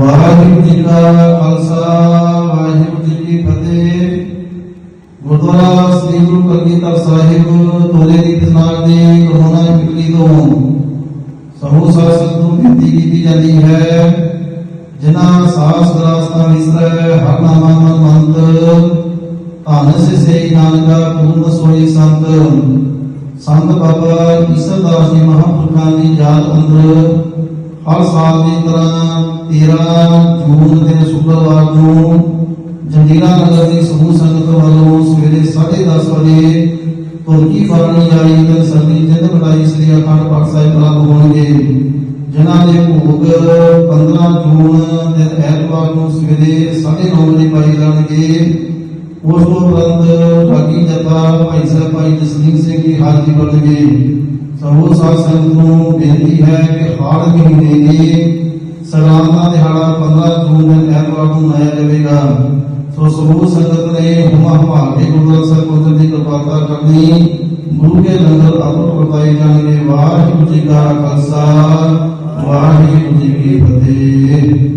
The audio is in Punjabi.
ਵਾਹਿਗੁਰੂ ਜੀ ਕਾ ਖਾਲਸਾ, ਵਾਹਿਗੁਰੂ ਜੀ ਕੀ ਫਤਿਹ। ਗੁਰਦੁਆਰਾ ਸ੍ਰੀ ਗੁਰੂ ਕਲਗੀਧਰ ਸਾਹਿਬ ਤੋਲੇ ਦੀ ਤਨਾਕ ਦੇ ਕਰੋਨਾ ਪਿਛਲੀ ਤੋਂ ਸਮੂਹ ਸਾਸਤ ਨੂੰ ਬੇਨਤੀ ਕੀਤੀ ਜਾਂਦੀ ਹੈ, ਜਿਨ੍ਹਾਂ ਸਾਸ ਗਲਾਸ ਵਿਸਰੈ ਹਰ ਨਾਮਾ ਮਨ ਮੰਤ ਧੰਨ ਸਿਸੇ ਨਾਨਕਾ ਪੂਰਨ ਸੋਈ ਸੰਤ ਸੰਤ ਬਾਬਾ ਈਸਰ ਦਾਸ ਜੀ ਮਹਾਂਪੁਰਖਾਂ ਦੀ ਯਾਦ ਅੰਦਰ ਹਰ ਸਾਲ ਦੀ ਤਰ੍ਹਾਂ 13 ਜੂਨ ਦੇ ਸ਼ੁੱਕਰਵਾਰ ਨੂੰ ਜੰਜੀਰਾ ਨਗਰ ਦੀ ਸਮੂਹ ਸੰਗਤ ਵੱਲੋਂ ਸਵੇਰੇ 10:30 ਵਜੇ ਤੁਰਕੀ ਫਰਨੀ ਜਾਰੀ ਤੇ ਸਰਦੀ ਜਿੰਦ ਬੜਾਈ ਸ੍ਰੀ ਅਖੰਡ ਪਾਠ ਸਾਹਿਬ ਪ੍ਰਾਰੰਭ ਹੋਣਗੇ। ਜਿਨ੍ਹਾਂ ਦੇ ਭੋਗ 15 ਜੂਨ ਦੇ ਐਤਵਾਰ ਨੂੰ ਸਵੇਰੇ 9:30 ਵਜੇ ਪਾਈ ਜਾਣਗੇ। ਉਸ ਤੋਂ ਉਪਰੰਤ ਠਾਕੀ ਜਥਾ ਭਾਈ ਸਾਹਿਬ ਭਾਈ ਜਸਲੀਨ ਸਿੰਘ ਜੀ ਹਾਜ਼ਰੀ ਬਣਨਗੇ ਸਮੂਹ ਸਾਧ ਸੰਗਤ ਨੂੰ ਹੈ ਕਿ ਹਾੜ ਮਹੀਨੇ ਦੀ ਸਲਾਨਾ ਦਿਹਾੜਾ 15 ਜੂਨ ਐਤਵਾਰ ਨੂੰ ਮਨਾਇਆ ਜਾਵੇਗਾ। ਸੋ ਸਮੂਹ ਸੰਗਤ ਨੇ ਹੁਮਾ ਭਾਗ ਕੇ ਸਾਹਿਬ ਪਹੁੰਚਣ ਦੀ ਕਿਰਪਾਲਤਾ ਕਰਨੀ, ਗੁਰੂ ਕੇ ਲੰਗਰ ਆਪੋ ਵਰਤਾਏ ਜਾਣਗੇ ਵਾਹਿਗੁਰੂ ਜੀ ਕਾ ਖਾਲਸਾ, ਵਾਹਿਗੁਰੂ ਜੀ ਕੀ ਫਤਿਹ।